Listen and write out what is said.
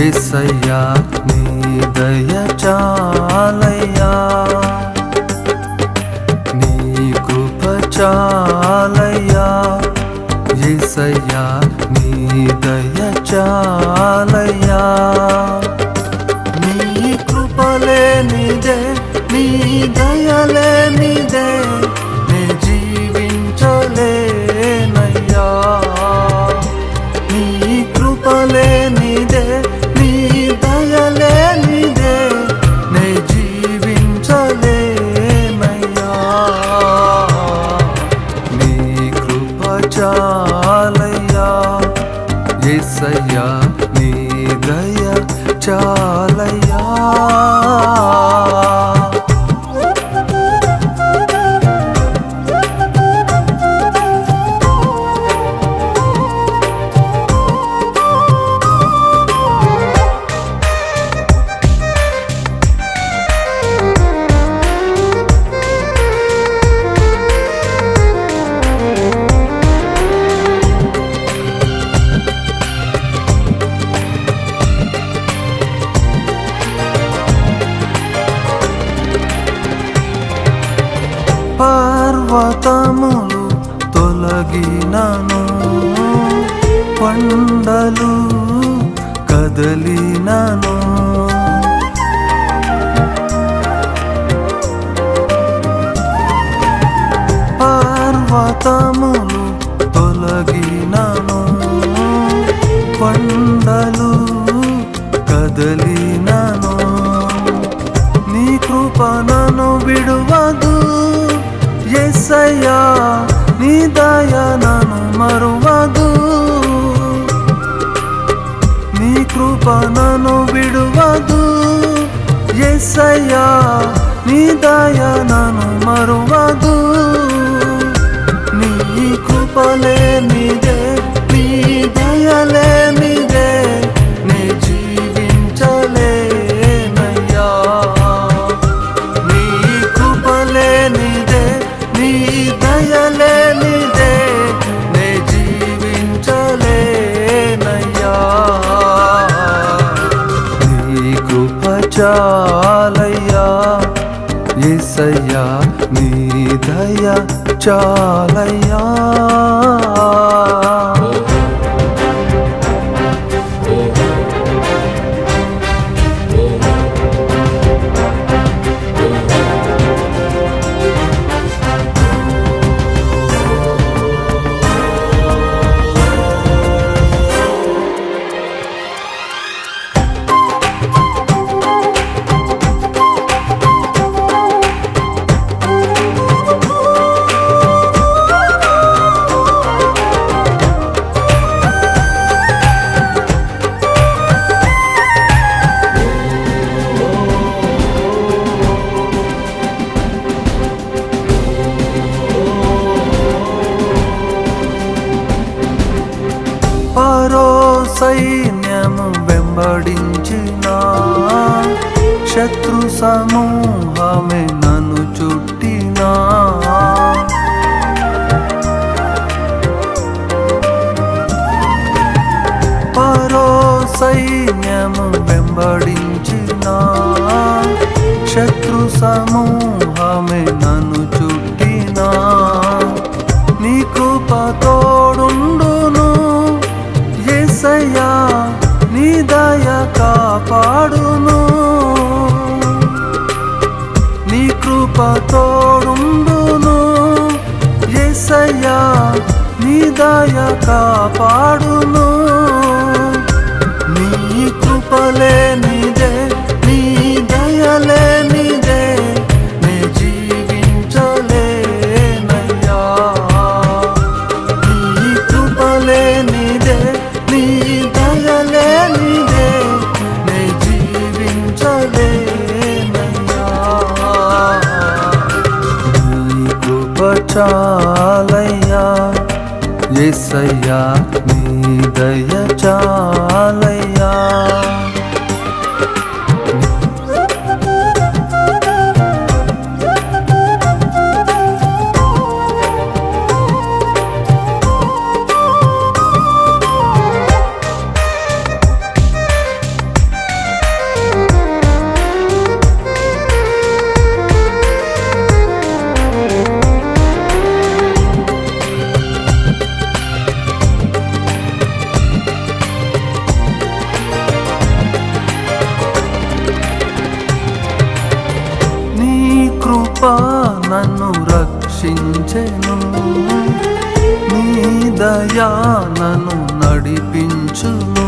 ఏసయ్యా నీ దయ చాలయ్యా. నీ కృప చాలయ్యా. ఏసయ్యా నీ దయ చాలయ్యా. పర్వతములు తొలగినను. కొండలు కదలినను. పర్వతములు తొలగినను. కొండలు కదలినను. నీ కృపణను విడువ విడువదు నీ దయ నన్ను మరువదు. నీ కృప నన్ను విడువదు. ఎస్సయ్యా నీ దయ నన్ను మరువదు. నీ కృపలే చాలయ్యా సైన్యము వెంబడించిన శత్రు సమూహమే నన్ను చుట్టినా. పరో సైన్యము వెంబడించిన శత్రు సమూహ యేసయ్యా నీ దయ కాపాడును. నీ కృప తోడుండును. యేసయ్యా నీ దయ కాపాడును. నన్ను రక్షించెను. నీ దయా నన్ను నడిపించును